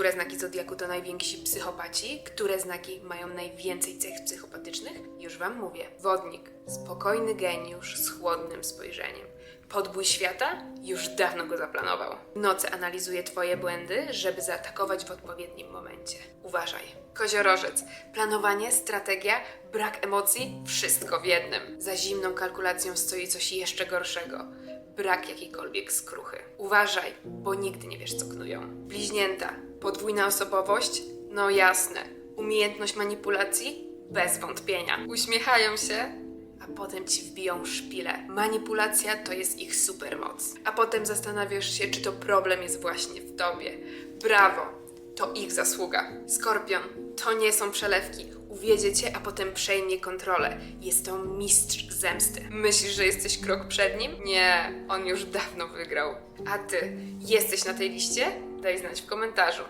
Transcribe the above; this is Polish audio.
Które znaki zodiaku to najwięksi psychopaci? Które znaki mają najwięcej cech psychopatycznych? Już wam mówię. Wodnik. Spokojny geniusz z chłodnym spojrzeniem. Podbój świata? Już dawno go zaplanował. W nocy analizuje twoje błędy, żeby zaatakować w odpowiednim momencie. Uważaj. Koziorożec. Planowanie, strategia, brak emocji, wszystko w jednym. Za zimną kalkulacją stoi coś jeszcze gorszego. Brak jakiejkolwiek skruchy. Uważaj, bo nigdy nie wiesz, co knują. Bliźnięta. Podwójna osobowość? No jasne. Umiejętność manipulacji? Bez wątpienia. Uśmiechają się, a potem ci wbiją szpilę. Manipulacja to jest ich supermoc. A potem zastanawiasz się, czy to problem jest właśnie w tobie. Brawo! To ich zasługa. Skorpion, to nie są przelewki. Uwiedzie cię, a potem przejmie kontrolę. Jest to mistrz zemsty. Myślisz, że jesteś krok przed nim? Nie, on już dawno wygrał. A ty, jesteś na tej liście? Daj znać w komentarzu.